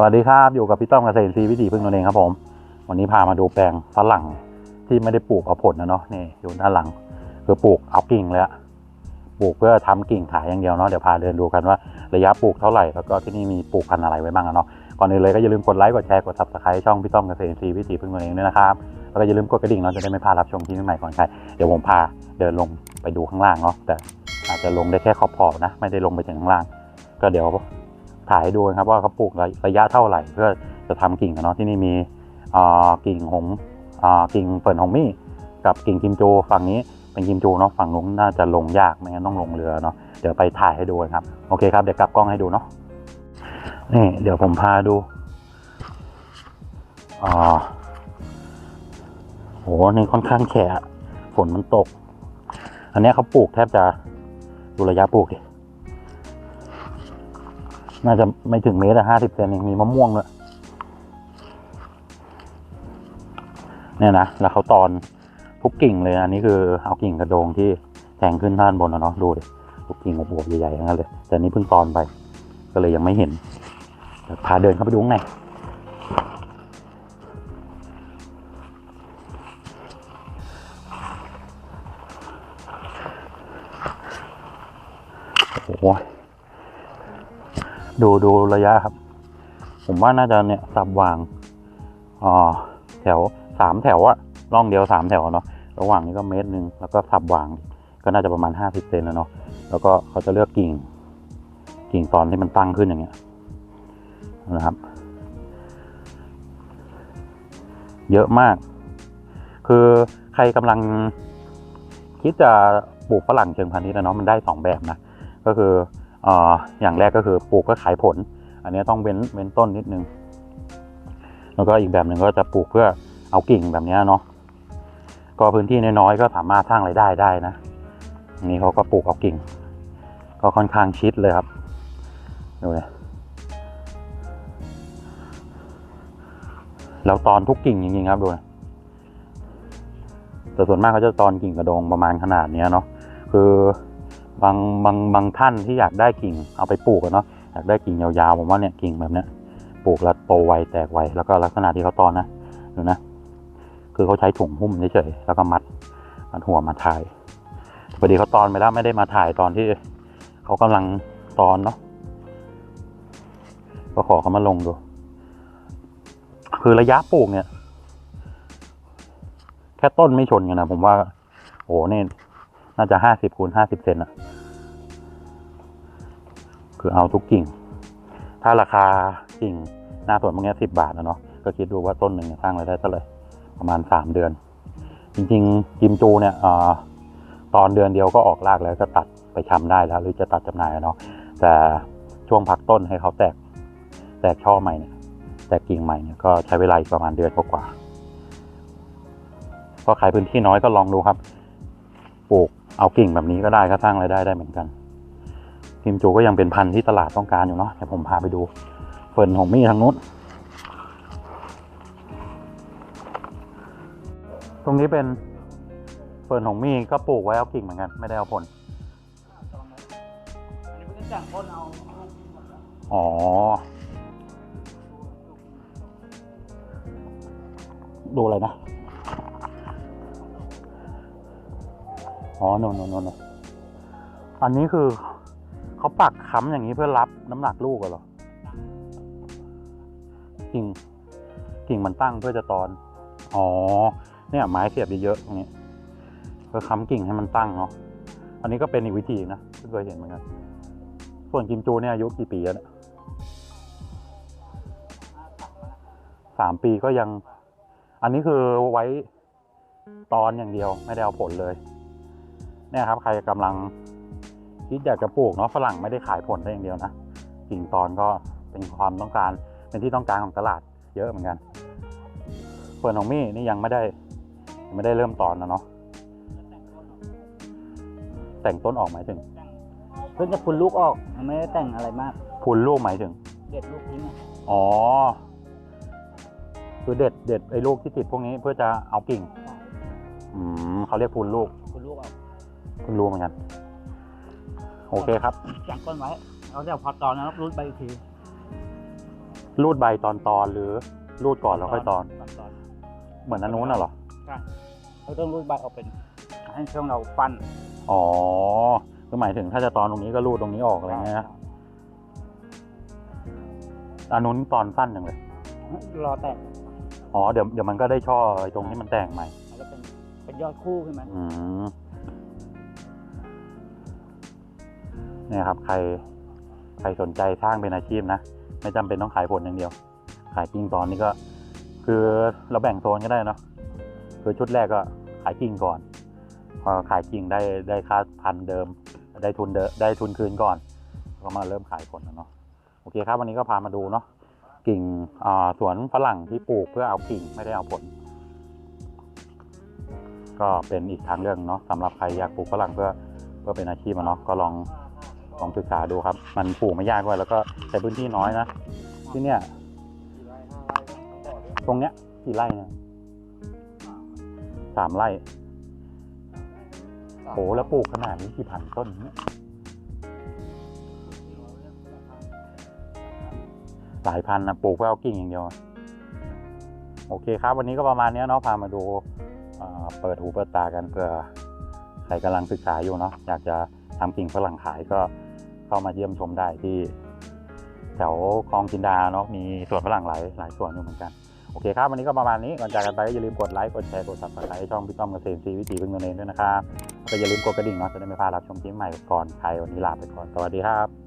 สวัสดีครับ อยู่กับพี่ต้อมเกษตรซีวิถีพึ่งตนเองครับผม วันนี้พามาดูแปลงฝรั่งที่ไม่ได้ปลูกเอาผลนะเนาะนี่อยู่ด้านหลัง คือปลูกเอากิ่งเลยอะปลูกเพื่อทำกิ่งขายอย่างเดียวเนาะเดี๋ยวพาเดินดูกันว่าระยะปลูกเท่าไหร่แล้วก็ที่นี่มีปลูกพันธุ์อะไรไว้บ้างอะเนาะก่อนอื่นเลยก็อย่าลืมกดไลค์กดแชร์กดซับสไครต์ช่องพี่ต้อมเกษตรซีวิถีพึ่งตนเองด้วยนะครับแล้วก็อย่าลืมกดกระดิ่งเนาะจะได้ไม่พลาดรับชมคลิปใหม่ก่อนใครเดี๋ยวผมพาเดินลงไปดูข้างล่างเนาะแต่อาจจะลงได้แค่ขอบๆนะ ไม่ได้ลงไปถึงข้างล่าง ก็เดี๋ยว ถ่ายให้ดูนะครับว่าเขาปลูกระยะเท่าไหร่ เพื่อจะทำกิ่งเนาะที่นี่มีกิ่งหงอ่ากิ่งเปิดหงมี่กับกิ่งกิมจูฝั่งนี้เป็นกิมจูเนาะฝั่งนู้นน่าจะลงยากไม่งั้นต้องลงเรือเนาะเดี๋ยวไปถ่ายให้ดูครับโอเคครับเดี๋ยวกลับกล้องให้ดูเนาะนี่เดี๋ยวผมพาดูอ่าโหนี่ค่อนข้างแฉะฝนมันตก อันนี้เขาปลูกแทบจะดูระยะปลูกดิ น่าจะไม่ถึงเมตรอะห้าสิบเซนเองมีมะม่วงด้วยเนี่ยนะแล้วเขาตอนทุกกิ่งเลยอันนี้คือเอากิ่งกระโดงที่แทงขึ้นท่านบนนะเนาะดูดิทุกกิ่งอวบใหญ่ๆทั้งนั้นเลยแต่อันนี้เพิ่งตอนไป ก็เลยยังไม่เห็นพาเดินเข้าไปดูข้างใน ดูดูระยะครับ ผมว่าน่าจะเนี่ยสับวางอ่าแถวสามแถวอะร่องเดียวสามแถวเนาะระหว่างนี้ก็เมตรหนึ่งแล้วก็สับวาง ก็น่าจะประมาณห้าสิบเซนแล้วเนาะแล้วก็เขาจะเลือกกิ่ง กิ่งตอนที่มันตั้งขึ้นอย่างเงี้ยนะครับ เยอะมาก คือใครกำลังคิดจะปลูกฝรั่งเชิงพาณิชย์นะเนาะมันได้สองแบบนะก็คือ อย่างแรกก็คือปลูกก็ขายผล อันนี้ต้องเว้นเว้นต้นนิดนึง แล้วก็อีกแบบหนึ่งก็จะปลูกเพื่อเอากิ่งแบบนี้เนาะก็พื้นที่น้อยๆก็สามารถสร้างรายได้ได้นะนนี้เขาก็ปลูกเอากิ่ง ก็ค่อนข้างชิดเลยครับดูเลยแล้วตอนทุกกิ่งจริงๆครับดูนะแต่ส่วนมากเขาจะตอนกิ่งกระดงประมาณขนาดนี้เนาะคือ บางบางบางท่านที่อยากได้กิ่งเอาไปปลูกเนาะอยากได้กิ่งยาวๆผมว่าเนี่ยกิ่งแบบเนี้ยปลูกแล้วโตไวแตกไวแล้วก็ลักษณะที่เขาตอนนะดูนะ คือเขาใช้ถุงหุ้มเฉยๆแล้วก็มัดมัดหัวมาถ่ายพอดีเขาตอนไปแล้วไม่ได้มาถ่ายตอนที่เขากำลังตอนเนาะก็ขอเขามาลงดู คือระยะปลูกเนี่ย แค่ต้นไม่ชนกันนะผมว่า โอ้โหนี่น่าจะห้าสิบคูณห้าสิบเซนอะ คือเอาทุกกิ่ง ถ้าราคากิ่งหน้าสวนพวกเนี้สิบบาทนะเนาะก็คิดดูว่าต้นหนึ่งสร้างรายได้เท่าไหร่ประมาณสามเดือน จริงๆกิมจูเนี่ยอตอนเดือนเดียวก็ออกรากแล้วก็ตัดไปชำได้แล้ว หรือจะตัดจำหน่ายอะเนาะแต่ช่วงพักต้นให้เขาแตกแตกช่อใหม่เนี่ยแตกกิ่งใหม่เนี่ยก็ใช้เวลาประมาณเดือนกว่าก็ขายพื้นที่น้อยก็ลองดูครับปลูกเอากิ่งแบบนี้ก็ได้ก็สร้างรายได้ได้เหมือนกัน กิมจูก็ยังเป็นพันธุ์ที่ตลาดต้องการอยู่เนาะเดี๋ยวผมพาไปดูเฟิร์นของมี่ทางนู้นตรงนี้เป็นเฟิร์นของมี่ก็ปลูกไว้เอากิ่งเหมือนกัน ไม่ได้เอาผลอ๋อดูอะไรนะ อ๋อโนนโนนโนนอันนี้คือ เขาปักค้ำอย่างนี้เพื่อรับน้ำหนักลูกเหรอกิ่งกิ่งมันตั้งเพื่อจะตอน อ๋อ เนี่ยไม้เสียบเยอะๆตรงนี้เพื่อค้ำกิ่งให้มันตั้งเนาะ อันนี้ก็เป็นอีกวิธีนะที่เคยเห็นเหมือนกัน ส่วนกิมจูเนี่ยอายุกี่ปีแล้วเนี่ยสามปีก็ยัง อันนี้คือไว้ตอนอย่างเดียวไม่ได้เอาผลเลย เนี่ยครับ ใครกำลัง คิดอยากจะปลูกเนาะฝรั่งไม่ได้ขายผลได้อย่างเดียวนะกิ่งตอนก็เป็นความต้องการเป็นที่ต้องการของตลาดเยอะเหมือนกันส่วนของมี่นี่ยังไม่ได้ยังไม่ได้เริ่มตอนนะเนาะแต่งต้นออกหมายถึงเพื่อจะพุนลูกออกมันไม่ได้แต่งอะไรมากพูนลูกหมายถึง เด็ดลูกทิ้งอะอ๋อคือเด็ดเด็ดไอ้ลูกที่ติดพวกนี้เพื่อจะเอากิ่ง อืมเขาเรียกพูนลูกพุนลูกออกเพิ่งรู้เหมือนกัน โอเคครับจังต้นไว้แล้วเดี๋ยวพอตอนนั้นรุ่นไปอีกทีรูดใบตอนตอนหรือรูดก่อนแล้วค่อยตอนตอน ตอนเหมือนอันนู้นน่ะเหรอใช่เราต้องรูดใบออกเป็น ให้ช่วงเราฟันอ๋อคือหมายถึงถ้าจะตอนตรงนี้ก็รูดตรงนี้ออกอะไรเงี้ยนะอันนู้นตอนสั้นจังเลย รอแตกอ๋อเดี๋ยวเดี๋ยวมันก็ได้ช่อไอ้ตรงที่มันแตกใหม่มันจะเป็นเป็นยอดคู่ขึ้นมาอืม เนี่ยครับ ใครใครสนใจสร้างเป็นอาชีพนะ ไม่จำเป็นต้องขายผลอย่างเดียว ขายกิ่งตอนนี้ก็ คือเราแบ่งโซนก็ได้เนาะคือชุดแรกก็ขายกิ่งก่อน พอขายกิ่งได้ได้ค่าพันเดิม ได้ทุนเดได้ทุนคืนก่อน ก็มาเริ่มขายผลเนาะโอเคครับวันนี้ก็พามาดูเนาะกิ่งสวนฝรั่งที่ปลูกเพื่อเอากิ่งไม่ได้เอาผล ก็เป็นอีกทางเรื่องเนาะสำหรับใครอยากปลูกฝรั่งเพื่อเพื่อเป็นอาชีพอะเนาะก็ลอง ลองศึกษาดูครับ มันปลูกไม่ยากด้วยแล้วก็ใช้พื้นที่น้อยนะ ที่เนี่ย ตรงเนี้ยกี่ไร่เนี่ยสามไร่โอ้แล้วปลูกขนาดนี้กี่พันต้นเนี่ยหลายพันนะปลูกเพื่อเอากิ่งอย่างเดียว โอเคครับ วันนี้ก็ประมาณเนี้ยเนาะพามาดูเอ่อเปิดหูเปิดตากันเพื่อใครกำลังศึกษาอยู่เนาะอยากจะทำกิ่งฝรั่งขายก็ เข้ามาเยี่ยมชมได้ที่แถวคลองจินดาเนาะมีสวนฝรั่งหลายหลายสวนอยู่เหมือนกันโอเคครับ วันนี้ก็ประมาณนี้ก่อนจากกันไปก็อย่าลืมกดไลค์ กดแชร์ กด subscribe ช่องพี่ต้อมเกษตรซีวิถีพึ่งตัวเองด้วยนะครับแล้วก็อย่าลืมกดกระดิ่งเนาะจะได้ไม่พลาดรับชมคลิปใหม่ก่อนใครวันนี้ลาไปก่อน สวัสดีครับ